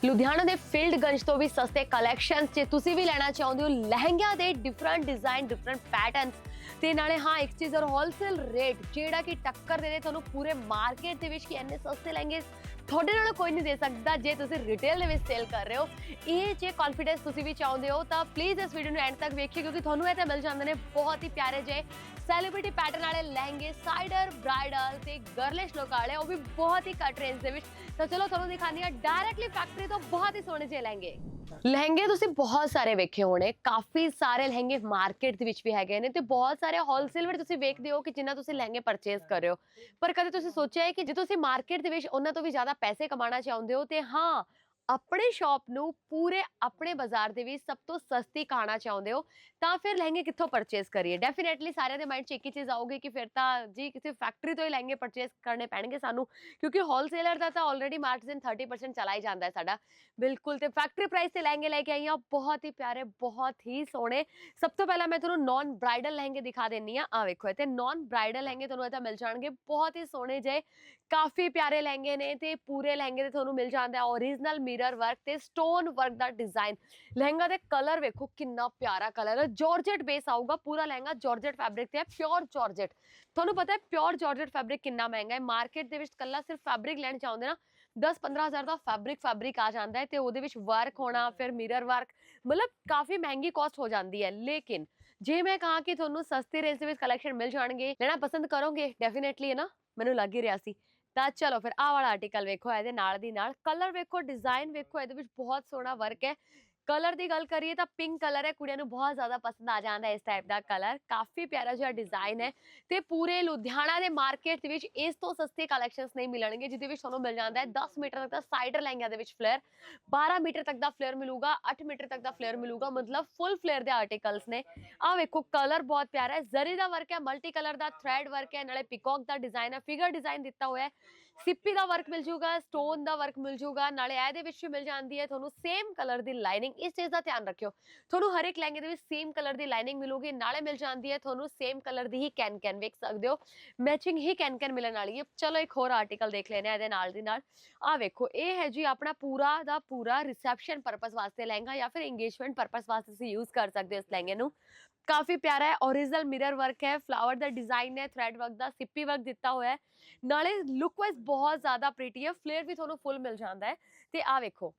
ਲੁਧਿਆਣਾ ਦੇ ਫੀਲਡਗੰਜ ਤੋਂ ਵੀ ਸਸਤੇ ਕਲੈਕਸ਼ਨਸ ਜੇ ਤੁਸੀਂ ਵੀ ਲੈਣਾ ਚਾਹੁੰਦੇ ਹੋ, ਲਹਿੰਗਿਆਂ ਦੇ ਡਿਫਰੈਂਟ ਡਿਜ਼ਾਈਨ ਡਿਫਰੈਂਟ ਪੈਟਰਨਸ ਤੇ ਨਾਲੇ ਹਾਂ, ਇੱਕ ਚੀਜ਼ ਔਰ ਹੋਲਸੇਲ ਰੇਟ ਜਿਹੜਾ ਕਿ ਟੱਕਰ ਦੇ ਦੇ ਤੁਹਾਨੂੰ ਪੂਰੇ ਮਾਰਕੀਟ ਦੇ ਵਿੱਚ ਕਿ ਇੰਨੇ ਸਸਤੇ ਲਹਿੰਗੇ ਤੁਹਾਡੇ ਨਾਲ ਕੋਈ ਨਹੀਂ ਦੇ ਸਕਦਾ ਜੇ ਤੁਸੀਂ ਰਿਟੇਲ ਦੇ ਵਿੱਚ ਸੇਲ ਕਰ ਰਹੇ ਹੋ। ਇਹ ਜੇ ਕੌਨਫੀਡੈਂਸ ਤੁਸੀਂ ਵੀ ਚਾਹੁੰਦੇ ਹੋ, ਤਾਂ ਪਲੀਜ਼ ਇਸ ਵੀਡੀਓ ਨੂੰ ਐਂਡ ਤੱਕ ਵੇਖਿਓ, ਕਿਉਂਕਿ ਤੁਹਾਨੂੰ ਇਹ ਤਾਂ ਮਿਲ ਜਾਂਦੇ ਨੇ ਬਹੁਤ ਹੀ ਪਿਆਰੇ ਜੇ ਸੈਲੀਬ੍ਰਿਟੀ ਪੈਟਰਨ ਵਾਲੇ ਲਹਿੰਗੇ ਸਾਈਡਰ ਬ੍ਰਾਈਡਲ ਤੇ ਗਰਲਿਸ਼ ਲੁੱਕ ਵਾਲੇ, ਉਹ ਵੀ ਬਹੁਤ ਹੀ ਘੱਟ ਰੇਂਜ ਦੇ ਵਿੱਚ। ਤਾਂ ਚਲੋ, ਤੁਹਾਨੂੰ ਦਿਖਾਉਂਦੀ ਹਾਂ ਡਾਇਰੈਕਟਲੀ ਫੈਕਟਰੀ ਤੋਂ ਬਹੁਤ ਹੀ ਸੋਹਣੇ ਜਿਹੇ ਲਹਿੰਗੇ। ਲਹਿੰਗੇ ਤੁਸੀਂ ਬਹੁਤ ਸਾਰੇ ਵੇਖੇ ਹੋਣੇ, ਕਾਫੀ ਸਾਰੇ ਲਹਿੰਗੇ ਮਾਰਕੀਟ ਦੇ ਵਿੱਚ ਵੀ ਹੈਗੇ ਨੇ ਤੇ ਬਹੁਤ ਸਾਰੇ ਹੋਲਸੇਲ ਵਿੱਚ ਤੁਸੀਂ ਵੇਖਦੇ ਹੋ ਕਿ ਜਿੰਨਾ ਤੁਸੀਂ ਲਹਿੰਗੇ ਪਰਚੇਸ ਕਰ ਰਹੇ ਹੋ। ਪਰ ਕਦੇ ਤੁਸੀਂ ਸੋਚਿਆ ਹੈ ਕਿ ਜੇ ਤੁਸੀਂ ਮਾਰਕੀਟ ਦੇ ਵਿੱਚ ਉਹਨਾਂ ਤੋਂ ਵੀ ਜ਼ਿਆਦਾ ਪੈਸੇ ਕਮਾਉਣਾ ਚਾਹੁੰਦੇ ਹੋ ਤੇ ਹਾਂ ਆਪਣੇ ਸ਼ਾਪ ਨੂੰ ਪੂਰੇ ਆਪਣੇ ਬਾਜ਼ਾਰ ਦੇ ਵਿੱਚ ਸਭ ਤੋਂ ਸਸਤੀ ਖਾਣਾ ਚਾਹੁੰਦੇ ਹੋ, ਤਾਂ ਫਿਰ ਲਹਿੰਗੇ ਕਿੱਥੋਂ ਪਰਚੇਸ ਕਰੀਏ? ਡੈਫੀਨਿਟਲੀ ਸਾਰਿਆਂ ਦੇ ਮਾਈਂਡ 'ਚ ਇੱਕ ਹੀ ਚੀਜ਼ ਆਊਗੀ ਕਿ ਫਿਰ ਤਾਂ ਜੀ ਕਿਸੇ ਫੈਕਟਰੀ ਤੋਂ ਹੀ ਲਹਿੰਗੇ ਪਰਚੇਸ ਕਰਨੇ ਪੈਣਗੇ ਸਾਨੂੰ, ਕਿਉਂਕਿ ਹੋਲਸੇਲਰ ਦਾ ਤਾਂ ਆਲਰੇਡੀ ਮਾਰਜਨ 30% ਚਲਾ ਹੀ ਜਾਂਦਾ ਹੈ ਸਾਡਾ। ਬਿਲਕੁਲ, ਤੇ ਫੈਕਟਰੀ ਪ੍ਰਾਈਸ ਤੇ ਲਹਿੰਗੇ ਲੈ ਕੇ ਆਈ ਹਾਂ, ਬਹੁਤ ਹੀ ਪਿਆਰੇ, ਬਹੁਤ ਹੀ ਸੋਹਣੇ। ਸਭ ਤੋਂ ਪਹਿਲਾਂ ਮੈਂ ਤੁਹਾਨੂੰ ਨਾਨ ਬ੍ਰਾਈਡਲ ਲਹਿੰਗੇ ਦਿਖਾ ਦਿੰਨੀ ਆ ਆ ਵੇਖੋ ਤੇ ਨਾਨ ਬ੍ਰਾਈਡਲ ਲਹਿੰਗੇ ਤੁਹਾਨੂੰ ਇਹ ਤਾਂ ਮਿਲ ਜਾਣਗੇ, ਬਹੁਤ ਹੀ ਸੋਹਣੇ ਜੇ ਕਾਫੀ ਪਿਆਰੇ ਲਹਿੰਗੇ ਨੇ ਤੇ ਪੂਰੇ ਲਹਿੰਗੇ ਤੇ ਤੁਹਾਨੂੰ ਮਿਲ ਜਾਂਦਾ ਹੈ ਓਰੀਜਨਲ ਮਿਰਰ ਵਰਕ ਤੇ ਸਟੋਨ ਵਰਕ ਦਾ ਡਿਜ਼ਾਈਨ। ਲਹਿੰਗਾ ਦੇ ਕਲਰ ਵੇਖੋ ਕਿੰਨਾ ਪਿਆਰਾ ਕਲਰ ਹੈ। ਜਾਰਜਟ ਬੇਸ ਆਊਗਾ, ਪੂਰਾ ਲਹਿੰਗਾ ਜਾਰਜਟ ਫੈਬਰਿਕ ਤੇ ਹੈ, ਪਿਓਰ ਜਾਰਜਟ। ਤੁਹਾਨੂੰ ਪਤਾ ਹੈ, ਪਿਓਰ ਜਾਰਜਟ ਫੈਬਰਿਕ ਕਿੰਨਾ ਮਹਿੰਗਾ ਹੈ। ਮਾਰਕੀਟ ਦੇ ਵਿੱਚ ਕੱਲਾ ਸਿਰਫ ਫੈਬਰਿਕ ਲੈਣ ਚਾਹੁੰਦੇ ਨਾ 10-15 ਦਾ ਫੈਬਰਿਕ ਫੈਬਰਿਕ ਆ ਜਾਂਦਾ ਹੈ ਤੇ ਉਹਦੇ ਵਿੱਚ ਵਰਕ ਹੋਣਾ, ਫਿਰ ਮਿਰਰ ਵਰਕ, ਮਤਲਬ ਕਾਫੀ ਮਹਿੰਗੀ ਕਾਸਟ ਹੋ ਜਾਂਦੀ ਹੈ। ਲੇਕਿਨ ਜੇ ਮੈਂ ਕਹਾਂ ਕਿ ਤੁਹਾਨੂੰ ਸਸਤੇ ਰੇਂਜ ਦੇ ਵਿੱਚ ਕਲੈਕਸ਼ਨ ਮਿਲ ਜਾਣਗੇ, ਲੈਣਾ ਪਸੰਦ ਕਰੋਗੇ ਡੈਫੀਨਿਟਲੀ ਹੈ ਨਾ, ਮੈਨੂੰ ਲੱਗ ਹੀ ਰਿਹਾ ਸੀ। ਤਾਂ ਚਲੋ ਫਿਰ ਆਹ ਵਾਲਾ ਆਰਟੀਕਲ ਵੇਖੋ, ਇਹਦੇ ਨਾਲ ਦੀ ਨਾਲ ਕਲਰ ਵੇਖੋ ਡਿਜ਼ਾਈਨ ਵੇਖੋ, ਇਹਦੇ ਵਿੱਚ ਬਹੁਤ ਸੋਹਣਾ ਵਰਕ ਹੈ। ਕਲਰ ਦੀ ਗੱਲ ਕਰੀਏ ਤਾਂ ਪਿੰਕ ਕਲਰ ਹੈ, ਕੁੜੀਆਂ ਨੂੰ ਬਹੁਤ ਜ਼ਿਆਦਾ ਪਸੰਦ ਆ ਜਾਂਦਾ ਇਸ ਟਾਈਪ ਦਾ ਕਲਰ। ਕਾਫੀ ਪਿਆਰਾ ਜਿਹਾ ਡਿਜ਼ਾਈਨ ਹੈ ਤੇ ਪੂਰੇ ਲੁਧਿਆਣਾ ਦੇ ਮਾਰਕੀਟ ਦੇ ਵਿੱਚ ਇਸ ਤੋਂ ਸਸਤੇ ਕਲੈਕਸ਼ਨਸ ਨਹੀਂ ਮਿਲਣਗੇ, ਜਿਹਦੇ ਵਿੱਚ ਤੁਹਾਨੂੰ ਮਿਲ ਜਾਂਦਾ ਹੈ 10 ਮੀਟਰ ਤੱਕ ਦਾ ਸਾਈਡਰ ਲਹਿੰਗਿਆਂ ਦੇ ਵਿੱਚ ਫਲੇਅਰ 12 ਮੀਟਰ ਤੱਕ ਦਾ ਫਲੇਅਰ ਮਿਲੂਗਾ 8 ਮੀਟਰ ਤੱਕ ਦਾ ਫਲੇਅਰ ਮਿਲੂਗਾ, ਮਤਲਬ ਫੁੱਲ ਫਲੇਅਰ ਦੇ ਆਰਟੀਕਲਸ ਨੇ। ਆ ਵੇਖੋ, ਕਲਰ ਬਹੁਤ ਪਿਆਰਾ ਹੈ, ਜ਼ਰੀ ਦਾ ਵਰਕ ਹੈ ਮਲਟੀ ਕਲਰ ਦਾ ਥ੍ਰੈਡ ਵਰਕ ਹੈ, ਨਾਲੇ ਪਿਕੌਕ ਦਾ ਡਿਜ਼ਾਈਨ ਹੈ ਫਿਗਰ ਡਿਜ਼ਾਈਨ ਦਿੱਤਾ ਹੋਇਆ ਹੈ। ਸਿੱਪੀ ਦਾ ਵਰਕ ਮਿਲ ਜੂਗਾ ਸਟੋਨ ਦਾ ਵਰਕ ਮਿਲ ਜੂਗਾ, ਨਾਲੇ ਇਹਦੇ ਵਿੱਚ ਵੀ ਮਿਲ ਜਾਂਦੀ ਹੈ, ਤੁਹਾਨੂੰ ਸੇਮ ਕਲਰ ਦੀ ਲਾਈਨਿੰਗ ਇਸ ਚੀਜ਼ ਦਾ ਧਿਆਨ ਰੱਖਿਓ। ਤੁਹਾਨੂੰ ਹਰ ਇੱਕ ਲਹਿੰਗੇ ਦੇ ਵਿੱਚ ਸੇਮ ਕਲਰ ਦੀ ਲਾਈਨਿੰਗ ਮਿਲੂਗੀ, ਨਾਲੇ ਮਿਲ ਜਾਂਦੀ ਹੈ ਤੁਹਾਨੂੰ ਸੇਮ ਕਲਰ ਦੀ ਹੀ ਕੈਨ ਕੈਨ ਵੇਖ ਸਕਦੇ ਹੋ। ਮੈਚਿੰਗ ਹੀ ਕੈਨ ਕੈਨ ਮਿਲਣ ਵਾਲੀ ਹੈ। ਚਲੋ ਇੱਕ ਹੋਰ ਆਰਟੀਕਲ ਦੇਖ ਲੈਨੇ ਆ ਇਹਦੇ ਨਾਲ ਦੀ ਨਾਲ। ਆ ਵੇਖੋ, ਇਹ ਹੈ ਜੀ ਆਪਣਾ ਪੂਰਾ ਦਾ ਪੂਰਾ ਰਿਸੈਪਸ਼ਨ ਪਰਪਸ ਵਾਸਤੇ ਲਹਿੰਗਾ ਜਾਂ ਫਿਰ ਇੰਗੇਜਮੈਂਟ ਪਰਪਸ ਵਾਸਤੇ ਤੁਸੀਂ ਯੂਜ਼ ਕਰ ਸਕਦੇ ਹੋ ਇਸ ਲਹਿੰਗੇ ਨੂੰ। ਕਾਫੀ ਪਿਆਰਾ ਹੈ origignal ਮਿਰਰ ਵਰਕ ਹੈ ਫਲਾਵਰ ਦਾ ਡਿਜ਼ਾਈਨ ਹੈ ਥ੍ਰੈਡ ਵਰਕ ਦਾ, ਸਿੱਪੀ ਵਰਕ ਦਿੱਤਾ ਹੋਇਆ ਹੈ। ਨਾਲੇ ਲੁੱਕ ਵਾਈਜ਼ ਬਹੁਤ ਜ਼ਿਆਦਾ ਪ੍ਰੀਟੀ ਹੈ ਫਲੇਅਰ ਵੀ ਤੁਹਾਨੂੰ ਫੁੱਲ ਮਿਲ ਜਾਂਦਾ ਹੈ। ਤੇ ਆ ਵੇਖੋ,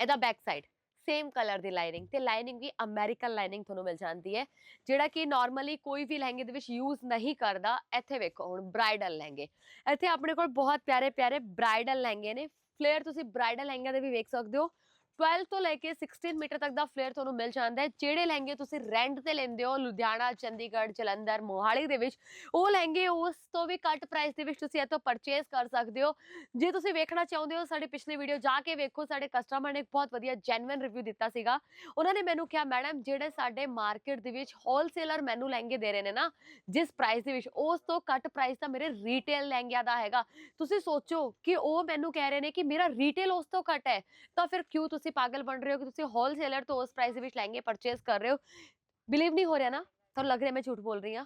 ਇਹਦਾ ਬੈਕ ਸਾਈਡ ਸੇਮ ਕਲਰ ਦੀ ਲਾਈਨਿੰਗ ਤੇ ਲਾਈਨਿੰਗ ਵੀ ਅਮਰੀਕਨ ਲਾਈਨਿੰਗ ਤੁਹਾਨੂੰ ਮਿਲ ਜਾਂਦੀ ਹੈ, ਜਿਹੜਾ ਕਿ ਨਾਰਮਲੀ ਕੋਈ ਵੀ ਲਹਿੰਗੇ ਦੇ ਵਿੱਚ ਯੂਜ਼ ਨਹੀਂ ਕਰਦਾ, ਇੱਥੇ ਵੇਖੋ ਹੁਣ ਬ੍ਰਾਈਡਲ ਲਹਿੰਗੇ। ਇੱਥੇ ਆਪਣੇ ਕੋਲ ਬਹੁਤ ਪਿਆਰੇ ਪਿਆਰੇ ਬ੍ਰਾਈਡਲ ਲਹਿੰਗੇ ਨੇ। ਫਲੇਅਰ ਤੁਸੀਂ ਬ੍ਰਾਈਡਲ ਲਹਿੰਗੇ ਦੇ ਵੀ ਵੇਖ ਸਕਦੇ ਹੋ। 12 ਤੋਂ ਲੈ ਕੇ 16 ਮੀਟਰ ਤੱਕ ਦਾ ਫਲੇਅਰ ਤੁਹਾਨੂੰ ਮਿਲ ਜਾਂਦਾ ਹੈ। ਜਿਹੜੇ ਲਹਿੰਗੇ ਤੁਸੀਂ ਰੈਂਟ ਤੇ ਲੈਂਦੇ ਹੋ, ਲੁਧਿਆਣਾ, ਚੰਡੀਗੜ੍ਹ, ਜਲੰਧਰ, ਮੋਹਾਲੀ ਦੇ ਵਿੱਚ, ਉਹ ਲਹਿੰਗੇ ਉਸ ਤੋਂ ਵੀ ਘੱਟ ਪ੍ਰਾਈਸ ਦੇ ਵਿੱਚ ਤੁਸੀਂ ਇੱਥੋਂ ਪਰਚੇਸ ਕਰ ਸਕਦੇ ਹੋ। ਜੇ ਤੁਸੀਂ ਵੇਖਣਾ ਚਾਹੁੰਦੇ ਹੋ, ਸਾਡੀ ਪਿਛਲੇ ਵੀਡੀਓ ਜਾ ਕੇ ਵੇਖੋ, ਸਾਡੇ ਕਸਟਮਰ ਨੇ ਇੱਕ ਬਹੁਤ ਵਧੀਆ ਜੈਨੂਇਨ ਰਿਵਿਊ ਦਿੱਤਾ ਸੀਗਾ। ਉਹਨਾਂ ਨੇ ਮੈਨੂੰ ਕਿਹਾ ਮੈਡਮ ਜਿਹੜੇ ਸਾਡੇ ਮਾਰਕੀਟ ਦੇ ਵਿੱਚ ਹੋਲਸੇਲਰ ਮੈਨੂੰ ਲਹਿੰਗੇ ਦੇ ਰਹੇ ਨੇ ਨਾ, ਜਿਸ ਪ੍ਰਾਈਸ ਦੇ ਵਿੱਚ, ਉਸ ਤੋਂ ਘੱਟ ਪ੍ਰਾਈਸ ਤਾਂ ਮੇਰੇ ਰੀਟੇਲ ਲਹਿੰਗਿਆਂ ਦਾ ਹੈਗਾ। ਤੁਸੀਂ ਸੋਚੋ ਕਿ ਉਹ ਮੈਨੂੰ ਕਹਿ ਰਹੇ ਨੇ ਕਿ ਮੇਰਾ ਰੀਟੇਲ ਉਸ ਤੋਂ ਘੱਟ ਹੈ, ਤਾਂ ਫਿਰ ਕਿਉਂ ਤੁਸੀਂ ਤੁਸੀਂ ਪਾਗਲ ਬਣ ਰਹੇ ਹੋ ਕਿ ਤੁਸੀਂ ਹੋਲਸੇਲਰ ਤੋਂ ਉਸ ਪ੍ਰਾਈਸ ਦੇ ਵਿੱਚ ਲਹਿੰਗੇ ਪਰਚੇਸ ਕਰ ਰਹੇ ਹੋ। ਬਿਲੀਵ ਨਹੀਂ ਹੋ ਰਿਹਾ ਨਾ? ਤੁਹਾਨੂੰ ਲੱਗ ਰਿਹਾ ਮੈਂ ਝੂਠ ਬੋਲ ਰਹੀ ਹਾਂ।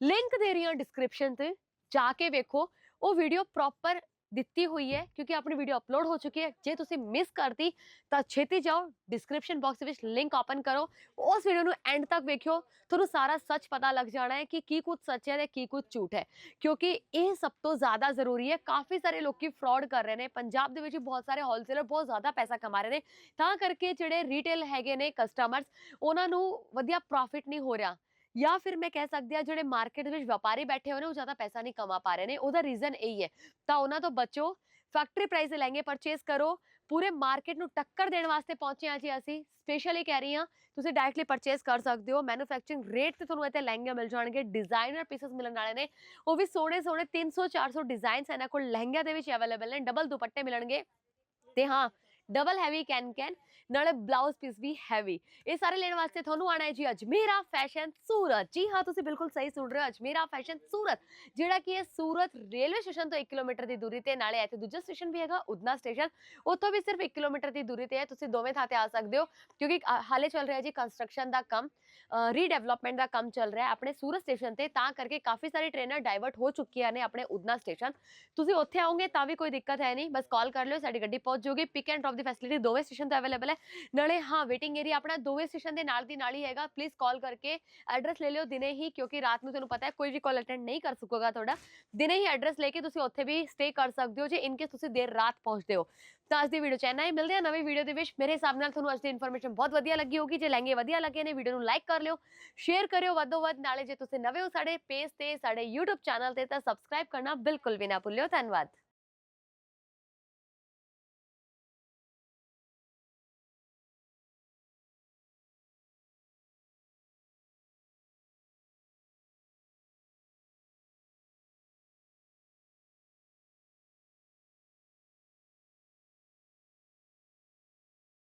ਲਿੰਕ ਦੇ ਰਹੀ ਹਾਂ ਡਿਸਕ੍ਰਿਪਸ਼ਨ ਤੇ। ਜਾ ਕੇ ਵੇਖੋ। ਉਹ ਵੀਡੀਓ ਪ੍ਰੋਪਰ ਦਿੱਤੀ ਹੋਈ ਹੈ, ਕਿਉਂਕਿ ਆਪਣੀ ਵੀਡੀਓ ਅਪਲੋਡ ਹੋ ਚੁੱਕੀ ਹੈ। ਜੇ ਤੁਸੀਂ ਮਿਸ ਕਰਤੀ, ਤਾਂ ਛੇਤੀ ਜਾਓ ਡਿਸਕ੍ਰਿਪਸ਼ਨ ਬਾਕਸ ਵਿੱਚ ਲਿੰਕ ਓਪਨ ਕਰੋ। ਉਸ ਵੀਡੀਓ ਨੂੰ ਐਂਡ ਤੱਕ ਵੇਖਿਓ। ਤੁਹਾਨੂੰ ਸਾਰਾ ਸੱਚ ਪਤਾ ਲੱਗ ਜਾਣਾ ਹੈ ਕਿ ਕੀ ਕੁਝ ਸੱਚ ਹੈ ਤੇ ਕੀ ਕੁਝ ਝੂਠ ਹੈ। ਕਿਉਂਕਿ ਇਹ ਸਭ ਤੋਂ ਜ਼ਿਆਦਾ ਜ਼ਰੂਰੀ ਹੈ। ਕਾਫੀ ਸਾਰੇ ਲੋਕੀ ਫਰਾਡ ਕਰ ਰਹੇ ਨੇ। ਪੰਜਾਬ ਦੇ ਵਿੱਚ ਬਹੁਤ ਸਾਰੇ ਹੋਲਸੇਲਰ ਬਹੁਤ ਜ਼ਿਆਦਾ ਪੈਸਾ ਕਮਾ ਰਹੇ ਨੇ। ਤਾਂ ਕਰਕੇ ਜਿਹੜੇ ਰੀਟੇਲ ਹੈਗੇ ਨੇ ਕਸਟਮਰਸ ਉਹਨਾਂ ਨੂੰ ਵਧੀਆ ਪ੍ਰੋਫਿਟ ਨਹੀਂ ਹੋ ਰਿਹਾ। ਜਾਂ ਫਿਰ ਮੈਂ ਕਹਿ ਸਕਦੀ ਆ ਜਿਹੜੇ ਮਾਰਕੀਟ ਵਿੱਚ ਵਪਾਰੀ ਬੈਠੇ ਹੋਏ ਨੇ, ਉਹ ਜ਼ਿਆਦਾ ਪੈਸਾ ਨਹੀਂ ਕਮਾ ਪਾ ਰਹੇ ਨੇ, ਉਹਦਾ ਰੀਜ਼ਨ ਇਹੀ ਹੈ। ਤਾਂ ਉਹਨਾਂ ਤੋਂ ਬਚੋ ਫੈਕਟਰੀ ਪ੍ਰਾਈਸ ਦੇ ਲਹਿੰਗੇ ਪਰਚੇਸ ਕਰੋ, ਪੂਰੇ ਮਾਰਕੀਟ ਨੂੰ ਟੱਕਰ ਦੇਣ ਵਾਸਤੇ ਪਹੁੰਚੇ ਆ ਜੀ ਅਸੀਂ। ਸਪੈਸ਼ਲੀ ਕਹਿ ਰਹੀ ਹਾਂ, ਤੁਸੀਂ ਡਾਇਰੈਕਟਲੀ ਪਰਚੇਸ ਕਰ ਸਕਦੇ ਹੋ ਮੈਨੂਫੈਕਚਰਿੰਗ ਰੇਟ ਤੇ ਤੁਹਾਨੂੰ ਇੱਥੇ ਲਹਿੰਗੇ ਮਿਲ ਜਾਣਗੇ ਡਿਜ਼ਾਈਨਰ ਪੀਸਸ ਮਿਲਣ ਵਾਲੇ ਨੇ। ਉਹ ਵੀ ਸੋਹਣੇ ਸੋਹਣੇ 300 400 ਡਿਜ਼ਾਈਨਸ ਇਹਨਾਂ ਕੋਲ ਲਹਿੰਗਿਆਂ ਦੇ ਵਿੱਚ ਅਵੇਲੇਬਲ ਨੇ ਡਬਲ ਦੁਪੱਟੇ ਮਿਲਣਗੇ। ਤੇ ਹਾਂ ਡਬਲ ਹੈਵੀ ਕੈਨ ਕੈਨ ਨਾਲੇ ਬਲਾਊਜ਼ ਪੀਸ ਵੀ ਹੈਵੀ ਇਹ ਸਾਰੇ ਲੈਣ ਵਾਸਤੇ ਤੁਹਾਨੂੰ ਆਣਾ ਹੈ ਜੀ ਅਜਮੇਰਾ ਫੈਸ਼ਨ ਸੂਰਤ ਜੀ ਹਾਂ ਤੁਸੀਂ ਬਿਲਕੁਲ ਸਹੀ ਸੁਣ ਰਹੇ ਹੋ ਅਜਮੇਰਾ ਫੈਸ਼ਨ ਸੂਰਤ ਜਿਹੜਾ ਕਿ ਇਹ ਸੂਰਤ ਰੇਲਵੇ ਸਟੇਸ਼ਨ ਤੋਂ 1 ਕਿਲੋਮੀਟਰ ਦੀ ਦੂਰੀ ਤੇ ਨਾਲੇ ਇੱਥੇ ਦੂਜਾ ਸਟੇਸ਼ਨ ਵੀ ਹੈਗਾ ਉਦਨਾ ਸਟੇਸ਼ਨ ਉੱਥੋਂ ਵੀ ਸਿਰਫ 1 ਕਿਲੋਮੀਟਰ ਦੀ ਦੂਰੀ ਤੇ ਹੈ ਤੁਸੀਂ ਦੋਵੇਂ ਥਾਂ ਤੇ ਆ ਸਕਦੇ ਹੋ ਕਿਉਂਕਿ ਅ, ਹਾਲੇ ਚੱਲ ਰਿਹਾ ਜੀ ਕੰਸਟਰਕਸ਼ਨ ਦਾ ਕੰਮ ਰੀਡਿਵੈਲਪਮੈਂਟ ਦਾ ਕੰਮ ਚੱਲ ਰਿਹਾ ਹੈ ਆਪਣੇ ਸੂਰਤ ਸਟੇਸ਼ਨ ਤੇ ਤਾਂ ਕਰਕੇ ਕਾਫੀ ਸਾਰੀ ਟ੍ਰੇਨਾਂ ਡਾਈਵਰਟ ਹੋ ਚੁੱਕੀਆਂ ਨੇ ਆਪਣੇ ਉਦਨਾ ਸਟੇਸ਼ਨ ਤੁਸੀਂ ਉੱਥੇ ਆਓਗੇ ਤਾਂ ਵੀ ਕੋਈ ਦਿੱਕਤ ਹੈ ਨਹੀਂ ਬਸ ਕਾਲ ਕਰ ਲਿਓ ਸਾਡੀ ਗੱਡੀ ਪਹੁੰਚ ਜਾਊਗੀ ਪਿਕ ਐਂਡ ਡ੍ਰੌਪ ਦੀ ਫੈਸਿਲਿਟੀ ਦੋਵੇਂ ਸਟੇਸ਼ਨ ਤੇ ਅਵੇਲੇਬਲ ਹੈ ਨਾਲੇ ਹਾਂ ਵੇਟਿੰਗ ਏਰੀਆ ਆਪਣਾ ਦੋਵੇਂ ਸਟੇਸ਼ਨ ਦੇ ਨਾਲ ਦੀ ਨਾਲ ਹੀ ਹੈਗਾ ਪਲੀਜ਼ ਕਾਲ ਕਰਕੇ ਐਡਰੈਸ ਲੈ ਲਿਓ ਦਿਨੇ ਹੀ ਕਿਉਂਕਿ ਰਾਤ ਨੂੰ ਤੁਹਾਨੂੰ ਪਤਾ ਹੈ ਕੋਈ ਵੀ ਕਾਲ ਅਟੈਂਡ ਨਹੀਂ ਕਰ ਸਕੂਗਾ ਤੁਹਾਡਾ ਦਿਨੇ ਹੀ ਐਡਰੈਸ ਲੈ ਕੇ ਤੁਸੀਂ ਉੱਥੇ ਵੀ ਸਟੇ ਕਰ ਸਕਦੇ ਹੋ ਜੇ ਇਨ ਕੇਸ ਤੁਸੀਂ ਦੇਰ ਰਾਤ ਪਹੁੰਚਦੇ ਹੋ ਤਾਂ ਅੱਜ ਦੀ ਵੀਡੀਓ ਚ ਇੰਨਾ ਹੀ ਮਿਲਦੇ ਆ ਨਵੀਂ ਵੀਡੀਓ ਦੇ ਵਿੱਚ ਮੇਰੇ ਹਿਸਾਬ ਨਾਲ ਤੁਹਾਨੂੰ ਅੱਜ ਦੀ ਇਨਫੋਰਮੇਸ਼ਨ ਬਹੁਤ ਵਧੀਆ ਲੱਗੀ ਹੋਗੀ ਜੇ ਲਹਿੰਗੇ ਵਧੀਆ ਲੱਗੇ ਨੇ ਵੀਡੀਓ ਨੂੰ ਲਾਈਕ ਕਰ ਲਿਓ ਸ਼ੇਅਰ ਕਰਿਓ ਵੱਧੋ ਵੱਧ ਨਾਲੇ ਜੇ ਤੁਸੀਂ ਨਵੇਂ ਹੋ ਸਾਡੇ ਪੇਜ ਤੇ ਸਾਡੇ YouTube ਚੈਨਲ ਤੇ ਤਾਂ ਸਬਸਕ੍ਰਾਈਬ ਕਰਨਾ ਬਿਲਕੁਲ ਵੀ ਨਾ ਭੁੱਲਿਓ ਧੰਨਵਾਦ